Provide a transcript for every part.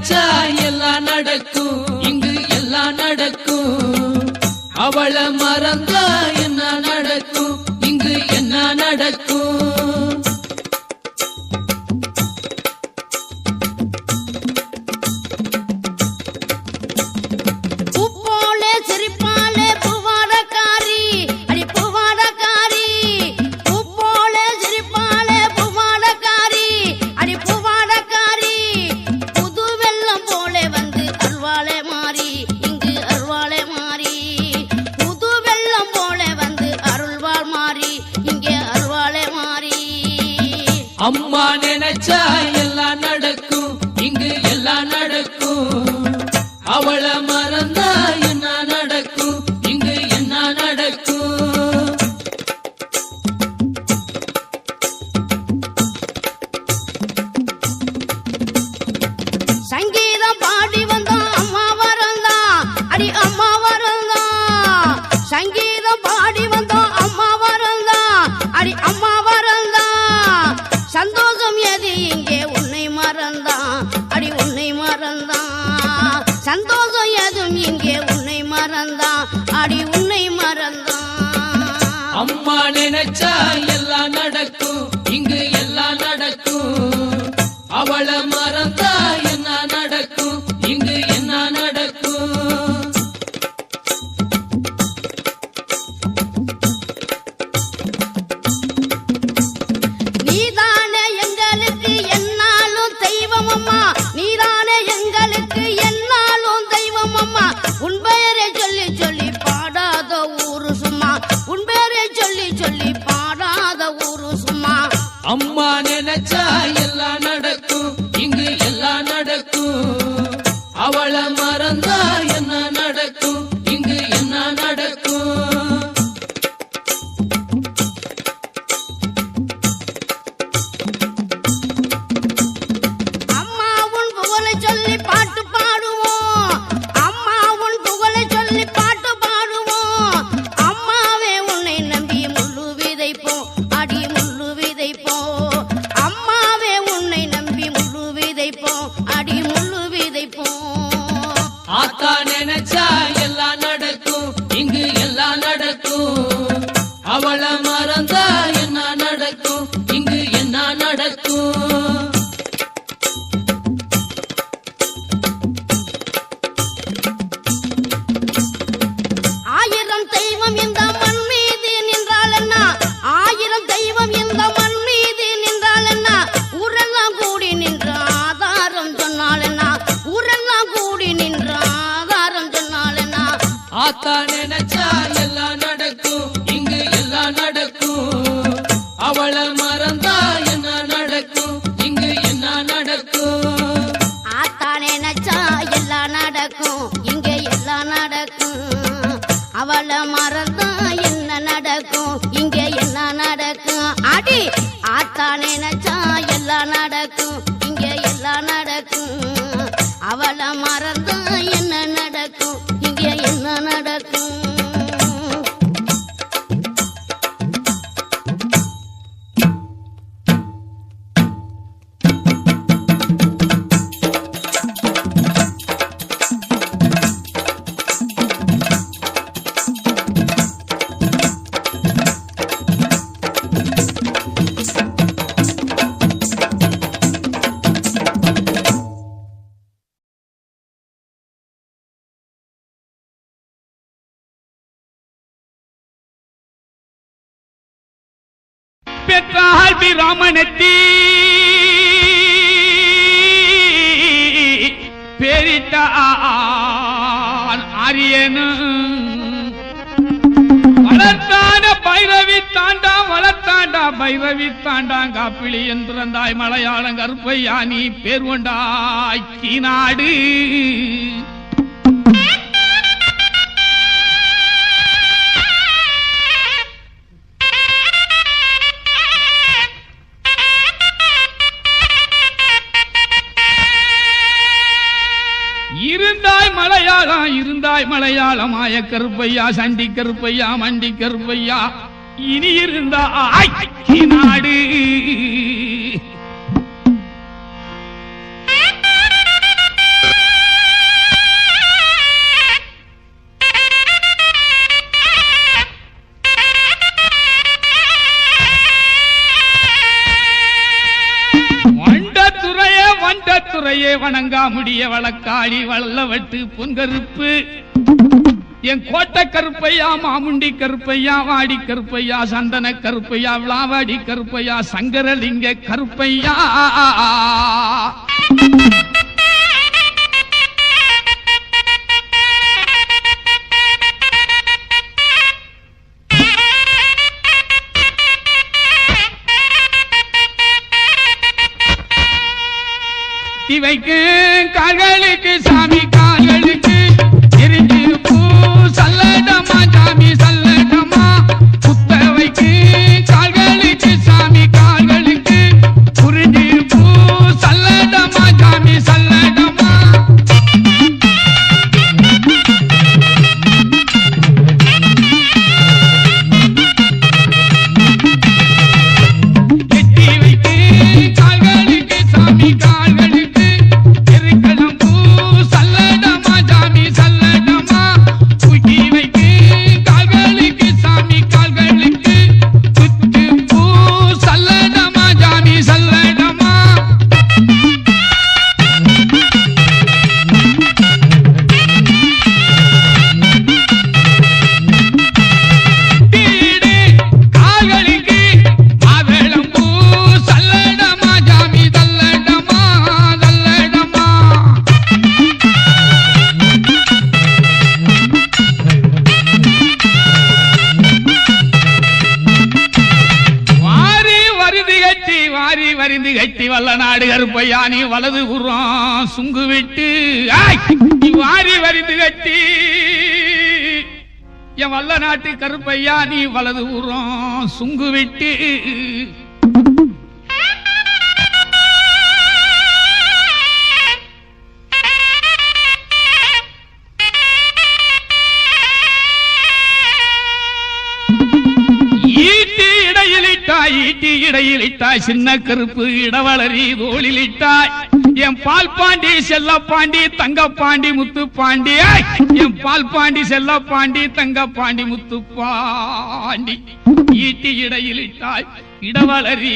நினைச்சா எல்லாம் நடக்கும் இங்கு எல்லாம் நடக்கும். அவளை மறந்தா Karanayın மறந்தான் இங்கே உன்னை மறந்தான். அடி உன்னை மறந்தான். அம்மா நினைச்சா எல்லாம் ஆத்தா நினைச்சா எல்லாம் நடக்கும். இங்கு எல்லாம் நடக்கும். அவளை மறந்தா என்ன நடக்கும்? இங்கு என்ன நடக்கும்? ஆத்தா நினைச்சா எல்லாம் நடக்கும். இங்க எல்லாம் நடக்கும். அவளை மறந்தா என்ன நடக்கும்? இங்க என்ன நடக்கும்? அடி ஆத்தா நினைச்சா எல்லாம் நடக்கும். இங்க எல்லாம் நடக்கும். அவளை மற அபிராமனெட்டி பெரித்தான் அரியனும் வளர்த்தான பைரவி தாண்டா வளர்த்தாண்டா பைரவி தாண்டாங்க பிளி என்றாய் மலையாளம் கருப்பையா நீ பேர் கொண்டாய் நாடு கருப்பாய் மலையாளமாய கருப்பையா சண்டி கருப்பையா மண்டி கருப்பையா இனி இருந்தா நாடு. வண்டத்துறையே வண்டத்துறையே வழக்காளி வல்லவட்டு பொன்கருப்பு. என் கோட்டை கருப்பையா மாமுண்டி கருப்பையா வாடி கருப்பையா சந்தன கருப்பையா விளாவாடி கருப்பையா சங்கரலிங்க கருப்பையா. இவைக்கு கால்களுக்கு வல்ல கருப்பையா நீ வலது புறம் சுங்கு விட்டு ஆய்! நீ வாரி வரிந்து கட்டி என் வல்ல நாட்டு கருப்பையா நீ வலது புறம் சுங்கு விட்டு இடையிலிட்டாய் சின்ன கருப்பு இடவளரி தோளிலிட்டாய் என் பால் பாண்டி செல்ல பாண்டி தங்க பாண்டி முத்து பாண்டி. என் பால் பாண்டி செல்ல பாண்டி தங்க பாண்டி முத்து பாண்டி. ஈட்டி இடையிலிட்டாய் இடவளரி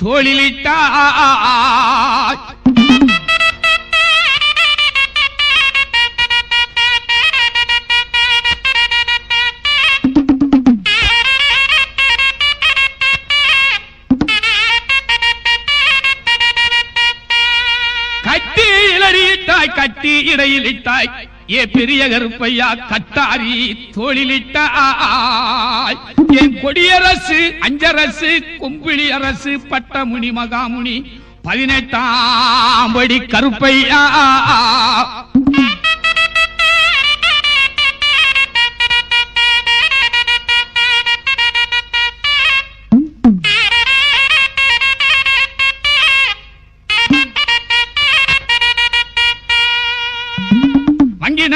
தோளிலிட்டாய் கட்டி இடையிலிட்டாய். ஏ பெரிய கருப்பையா கட்டாரி தோளிலிட்டாய். என் கொடியரசு அஞ்சரசு கொம்பிளி அரசு பட்டமுனி மகாமுனி பதினெட்டாம் படி கருப்பையா.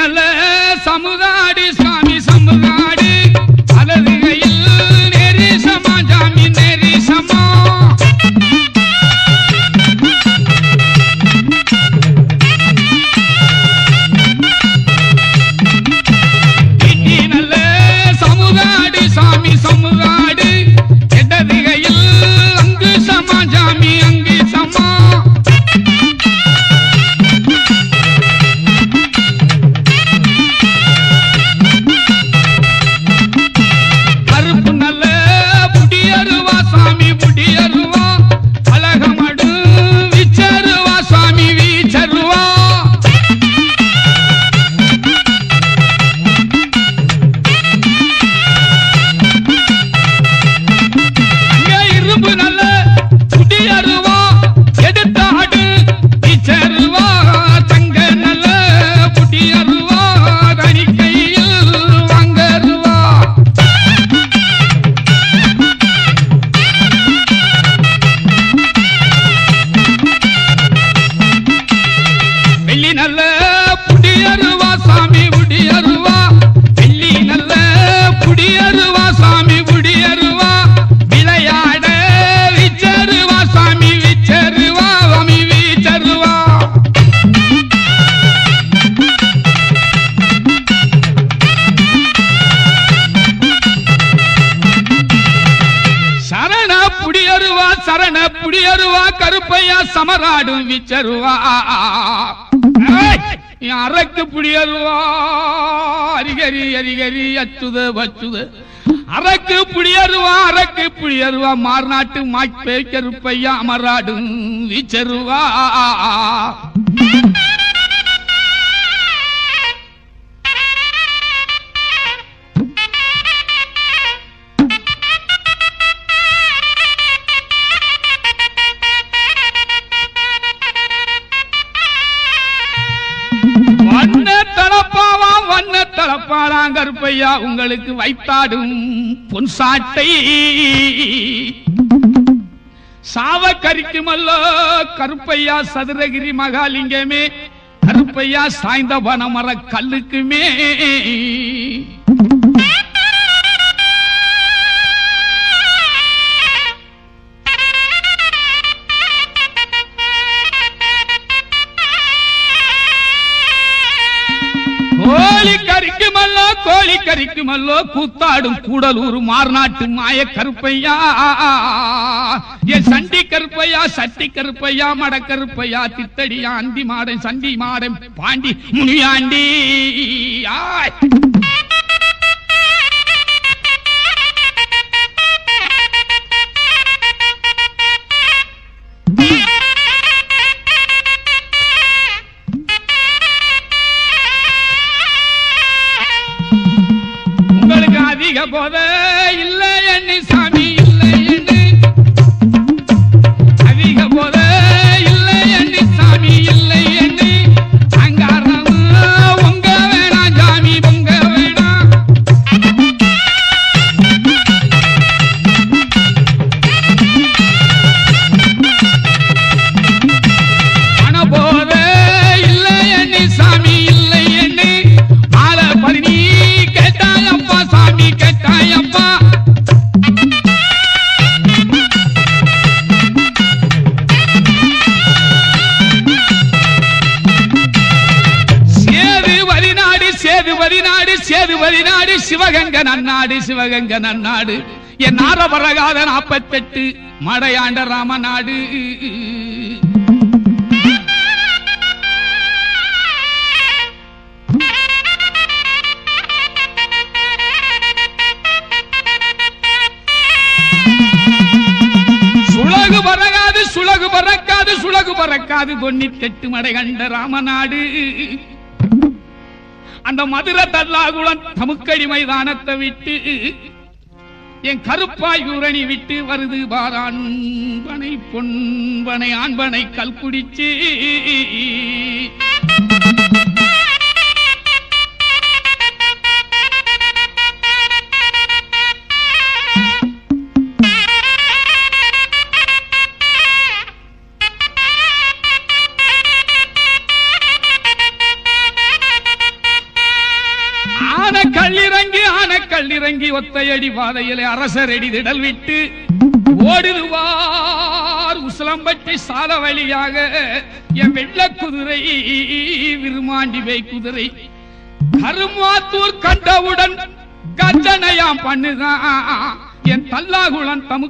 வங்கி நல்ல அத்து அரக்கு அரிகரி அரிகரி அச்சுது வச்சுது. அரக்கு புடியருவா அரக்கு புடியருவா மார்நாட்டு மாய்ப்பே கருப்பையா அமராடும் வீச்சருவா. பாலாங்கருப்பையா கருப்பையா உங்களுக்கு வைத்தாடும் பொன் சாட்டை. சாவ கரிக்குமல்லோ கருப்பையா சதுரகிரி மகாலிங்கமே கருப்பையா சாய்ந்த வனமர கல்லுக்குமே. கோழி கோழி கறிக்குமல்லோ கூத்தாடும் கூடலூர் மார்நாட்டு மாய கருப்பையா என் சண்டி கருப்பையா சட்டி கருப்பையா மட கருப்பையா தித்தடியா அந்தி மாடன் சண்டி மாடன் பாண்டி முனியாண்டி ஆய். சேதுபதி நாடு சிவகங்க நன்னாடு சிவகங்க நன்னாடு. என் நாரபரகாத நாற்பத்தெட்டு மடையாண்ட ராமநாடு சுழகு பறக்காது சுழகு பறக்காது சுழகு பறக்காது தொண்ணூத்தெட்டு மடை கண்ட ராமநாடு அந்த மதுரை தல்லாகுளம் தமுக்கடி மைதானத்தை விட்டு என் கருப்பாய் உரணி விட்டு வருது பாரான்பனை பொன்பனை ஆண்பனை கல்குடிச்சு கல்லிறங்கி ஒத்தையடி பாதையிலே அரசரடி திடல் விட்டு ஓடுதுவார் உசலம்பட்டி சால வழியாக என் வெள்ள குதிரை விருமாண்டி வை குதிரை. கருமாத்தூர் கண்டவுடன் கஜனையாம் பண்ணுதான் என் தல்லாகுளன் தமு